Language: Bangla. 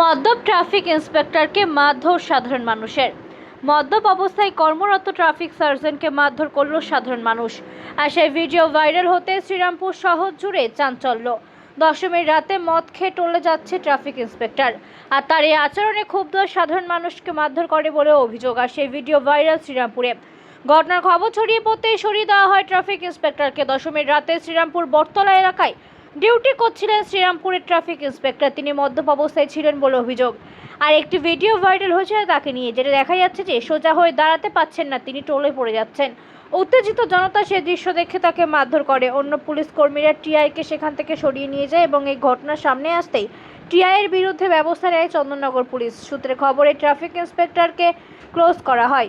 মদ্যপ ট্রাফিক ইন্সপেক্টরকে মারধর সাধারণ মানুষের। মদ্যপ অবস্থায় কর্মরত ট্রাফিক সার্জনকে মারধর করল সাধারণ মানুষ। আর সেই ভিডিও ভাইরাল হতে শ্রীরামপুর শহর জুড়ে চাঞ্চল্য। দশমীর রাতে মদ খেয়ে টলে যাচ্ছে ট্রাফিক ইন্সপেক্টর। আর তার এই আচরণে ক্ষুব্ধ সাধারণ মানুষকে মারধর করে বলে অভিযোগ আর সেই ভিডিও ভাইরাল শ্রীরামপুরে। ঘটনার খবর ছড়িয়ে পড়তেই সরিয়ে দেওয়া হয় ট্রাফিক ইন্সপেক্টরকে। দশমীর রাতে শ্রীরামপুর বটতলা এলাকায় ডিউটি করছিলেন শ্রীরামপুরের ট্রাফিক ইন্সপেক্টর। তিনি মদ্যপ অবস্থায় ছিলেন বলে অভিযোগ। আর একটি ভিডিও ভাইরাল হয়েছে তাকে নিয়ে, যেটা দেখা যাচ্ছে যে সোজা হয়ে দাঁড়াতে পাচ্ছেন না, তিনি টোলে পড়ে যাচ্ছেন। উত্তেজিত জনতা সে দৃশ্য দেখে তাকে মারধর করে। অন্য পুলিশ কর্মীরা টিআইকে সেখান থেকে সরিয়ে নিয়ে যায় এবং এই ঘটনার সামনে আসতেই টিআইয়ের বিরুদ্ধে ব্যবস্থা নেয় চন্দননগর পুলিশ। সূত্রে খবরে ট্রাফিক ইন্সপেক্টরকে ক্লোজ করা হয়।